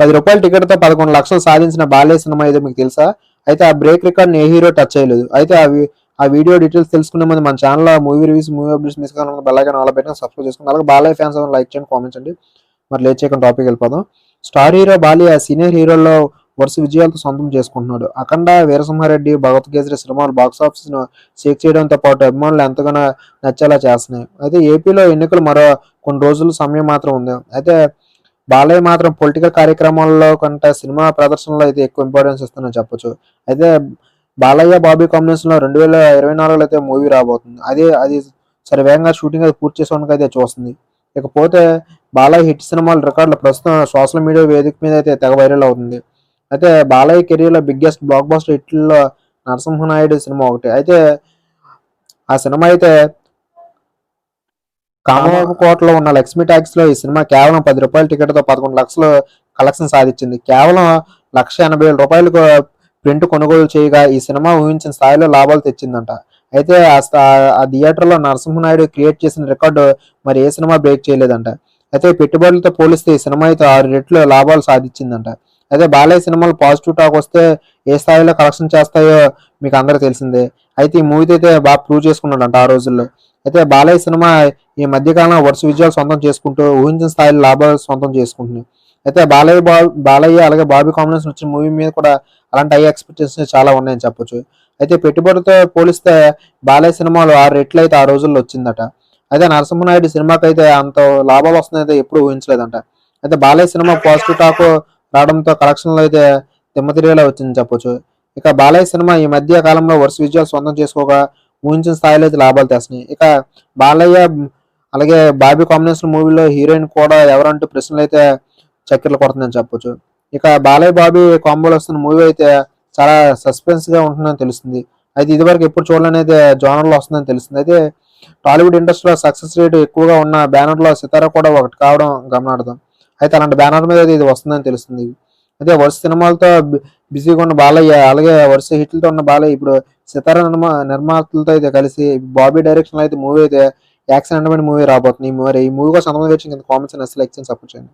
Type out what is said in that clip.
పది రూపాయల టికెట్తో పదకొండు లక్షలు సాధించిన బాలే సినిమా ఏదో మీకు తెలుసా? అయితే ఆ బ్రేక్ రికార్డ్ ఏ హీరో టచ్ చేయలేదు. అయితే ఆ ఆ వీడియో డీటెయిల్స్ తెలుసుకునే ముందు మన ఛానల్లో movie reviews movie updates miss కావాలి బెల్లైకన్ ఆల్ పెట్టిన సబ్స్క్రైబ్ చేసుకుని అలాగే బాలయ్య ఫ్యాన్స్ లైక్ చేయండి కామెంట్ చేయండి. మరి లేట్ చేయకుండా టాపిక్ వెళ్ళిపోదాం. స్టార్ హీరో బాలి ఆ సీనియర్ హీరోల్లో వరుస విజయాలతో సొంతం చేసుకుంటున్నాడు. అఖండ వీరసింహారెడ్డి భగవత్ కేసరి సినిమాలు బాక్స్ ఆఫీస్ను షేక్ చేయడంతో పాటు అభిమానులు ఎంతగానో నచ్చేలా చేస్తున్నాయి. అయితే ఏపీలో ఎన్నికలు మరో కొన్ని రోజులు సమయం మాత్రం ఉంది. అయితే బాలయ్య మాత్రం పొలిటికల్ కార్యక్రమాల్లో కంటే సినిమా ప్రదర్శనలో అయితే ఎక్కువ ఇంపార్టెన్స్ ఇస్తుందని చెప్పొచ్చు. అయితే బాలయ్య బాబీ కాంబినేషన్లో రెండు వేల ఇరవై నాలుగులో అయితే మూవీ రాబోతుంది. అదే అది సరే వేగంగా షూటింగ్ అది పూర్తి చేసుకోవడానికి అయితే చూస్తుంది. ఇకపోతే బాలయ్య హిట్ సినిమాల రికార్డులు ప్రస్తుతం సోషల్ మీడియా వేదిక మీద అయితే తెగ వైరల్ అవుతుంది. అయితే బాలయ్య కెరీర్లో బిగ్గెస్ట్ బ్లాక్ బస్టర్ హిట్లో నరసింహనాయుడు సినిమా ఒకటి. అయితే ఆ సినిమా అయితే కామకోటలో ఉన్న లక్ష్మీ ట్యాక్స్లో ఈ సినిమా కేవలం పది రూపాయల టికెట్తో పదకొండు లక్షలు కలెక్షన్ సాధించింది. కేవలం లక్ష ఎనభై వేల రూపాయలకు ప్రింట్ కొనుగోలు చేయగా ఈ సినిమా ఊహించిన స్థాయిలో లాభాలు తెచ్చిందంట. అయితే ఆ స్థా- ఆ థియేటర్లో నరసింహనాయుడు క్రియేట్ చేసిన రికార్డు మరి ఏ సినిమా బ్రేక్ చేయలేదంట. అయితే పెట్టుబడులతో పోలిస్తే ఈ సినిమా అయితే ఆరు రెట్లు లాభాలు సాధించిందంట. అయితే బాలయ్య సినిమాలు పాజిటివ్ టాక్ వస్తే ఏ స్థాయిలో కలెక్షన్ చేస్తాయో మీకు అందరూ తెలిసిందే. అయితే ఈ మూవీ అయితే బాగా ప్రూవ్ చేసుకున్నాడంట ఆ రోజుల్లో. అయితే బాలయ్య సినిమా ఈ మధ్యకాలంలో వరుస విజయాలు సొంతం చేసుకుంటూ ఊహించిన స్థాయిలో లాభాలు సొంతం చేసుకుంటుంది అయితే బాలయ్య బాబు బాలయ్య అలాగే బాబీ కాంబినేషన్ వచ్చిన మూవీ మీద కూడా అలాంటి హై ఎక్స్పెక్టేషన్స్ చాలా ఉన్నాయని చెప్పొచ్చు. అయితే పెట్టుబడితో పోలిస్తే బాలయ్య సినిమాలు ఆరు రెట్లు అయితే ఆ రోజుల్లో వచ్చిందట. అయితే నరసింహనాయుడు సినిమాకి అయితే అంత లాభాలు వస్తున్నాయితే ఎప్పుడు ఊహించలేదంట. అయితే బాలయ్య సినిమా పాజిటివ్ టాక్ రావడంతో కలెక్షన్లు అయితే తిమ్మతిరిగేలా వచ్చిందని చెప్పొచ్చు. ఇక బాలయ్య సినిమా ఈ మధ్య కాలంలో వరుస విజయాలు సొంతం చేసుకోగా ఊహించిన స్థాయిలో అయితే లాభాలు తెస్తున్నాయి. ఇక బాలయ్య అలాగే బాబీ కాంబినేషన్ మూవీలో హీరోయిన్ కూడా ఎవరంటూ ప్రశ్నలు అయితే చక్కెర్లు కొడుతుందని చెప్పొచ్చు. ఇక బాలయ్య బాబీ కాంబోలో వస్తున్న మూవీ అయితే చాలా సస్పెన్స్గా ఉంటుందని తెలుస్తుంది. అయితే ఇదివరకు ఎప్పుడు చూడాలనేది జోనర్లో వస్తుందని తెలుస్తుంది. అయితే టాలీవుడ్ ఇండస్ట్రీలో సక్సెస్ రేట్ ఎక్కువగా ఉన్న బ్యానర్లో సితారా కూడా ఒకటి కావడం గమనార్థం అయితే అలాంటి బ్యానర్ మీద అయితే ఇది వస్తుందని తెలుస్తుంది. అదే వరుస సినిమాలతో బిజీగా ఉన్న బాలయ్య అలాగే వరుస హిట్లతో ఉన్న బాలయ్య ఇప్పుడు సితారా నిర్మా నిర్మాతలతో అయితే కలిసి బాబీ డైరెక్షన్లో అయితే మూవీ అయితే యాక్షన్ అండమైన మూవీ రాబోతుంది. ఈ మూవీ ఈ మూవీ కోసం సంబంధించి వచ్చి కామెంట్స్ అసలు ఎక్షన్ సపోర్ట్ చేయండి.